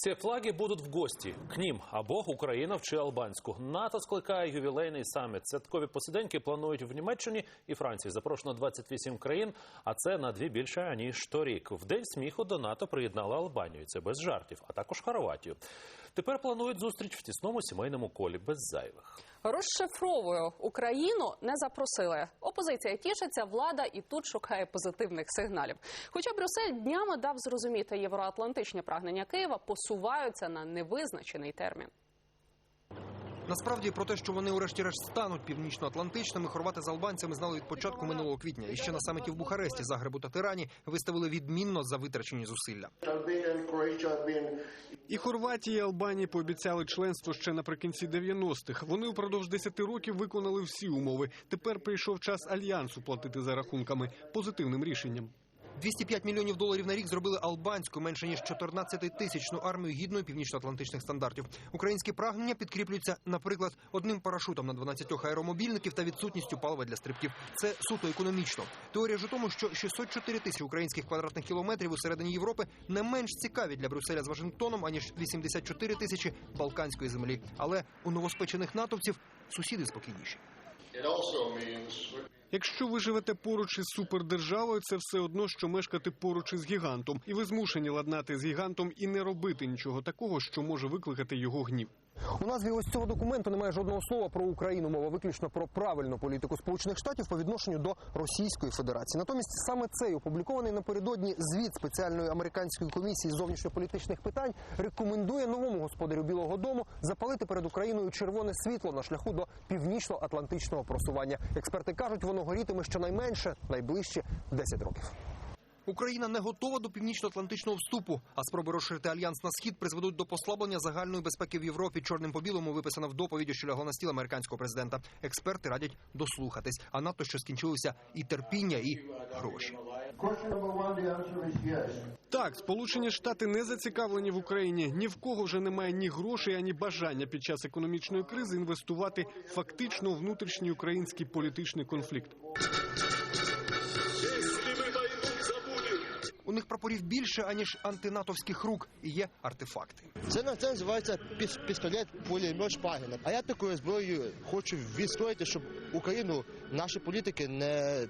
Ці флаги будуть в гості к ним або Україна вчи албанську. НАТО скликає ювілейний саміт. Святкові посиденьки планують в Німеччині і Франції. Запрошено 28 країн, а це на дві більше аніж торік. В день сміху до НАТО приєднала Албанію. Це без жартів, а також Хорватію. Тепер планують зустріч в тісному сімейному колі без зайвих. Розшифровую Україну не запросили. Опозиція тішиться, влада і тут шукає позитивних сигналів. Хоча Брюссель днями дав зрозуміти євроатлантичні прагнення Києва посуваються на невизначений термін. Насправді про те, що вони урешті-решт стануть північно-атлантичними, хорвати з албанцями знали від початку минулого квітня. І ще на саміті в Бухаресті, Загребу та Тирані виставили відмінно за витрачені зусилля. І Хорватії і Албанії пообіцяли членство ще наприкінці 90-х. Вони упродовж 10 років виконали всі умови. Тепер прийшов час альянсу платити за рахунками позитивним рішенням. 205 мільйонів доларів на рік зробили албанську менше ніж 14-тисячну армію гідною північно-атлантичних стандартів. Українські прагнення підкріплюються, наприклад, одним парашутом на 12 аеромобільників та відсутністю палива для стрибків. Це суто економічно. Теорія ж у тому, що 604 тисячі українських квадратних кілометрів у середині Європи не менш цікаві для Брюсселя з Вашингтоном аніж 84 тисячі балканської землі. Але у новоспечених натовців сусіди спокійніші. Якщо ви живете поруч із супердержавою, це все одно, що мешкати поруч із гігантом, і ви змушені ладнати з гігантом і не робити нічого такого, що може викликати його гнів. У назві ось цього документу немає жодного слова про Україну. Мова виключно про правильну політику Сполучених Штатів по відношенню до Російської Федерації. Натомість саме цей опублікований напередодні звіт спеціальної американської комісії зовнішньополітичних питань рекомендує новому господарю Білого Дому запалити перед Україною червоне світло на шляху до північно-атлантичного просування. Експерти кажуть, воно горітиме щонайменше найближче 10 років. Україна не готова до північно-атлантичного вступу, а спроби розширити альянс на схід призведуть до послаблення загальної безпеки в Європі. Чорним по білому виписано в доповіді, що лягла на стіл американського президента. Експерти радять дослухатись, а надто що скінчилися і терпіння, і гроші. Так, Сполучені Штати не зацікавлені в Україні. Ні в кого вже немає ні грошей, ані бажання під час економічної кризи інвестувати фактично у внутрішній український політичний конфлікт. У них прапорів більше аніж антинатовських рук, і є артефакти. Це на це називається піс- пістолет пулемет Шпагіна. А я такою зброєю хочу відстояти, щоб Україну наші політики не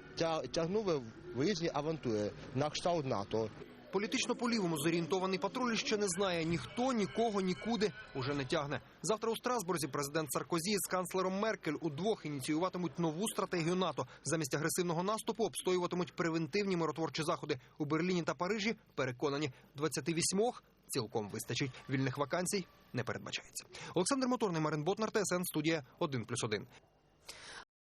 тягнули в різні авантури на кшталт НАТО. Політично по-лівому зорієнтований патруль ще не знає ніхто, нікого, нікуди уже не тягне. Завтра у Страсбурзі президент Саркозі з канцлером Меркель удвох ініціюватимуть нову стратегію НАТО. Замість агресивного наступу обстоюватимуть превентивні миротворчі заходи у Берліні та Парижі. Переконані 28 цілком вистачить. Вільних вакансій не передбачається. Олександр Моторний, Марин Ботнар, ТСН, студія 1+,1.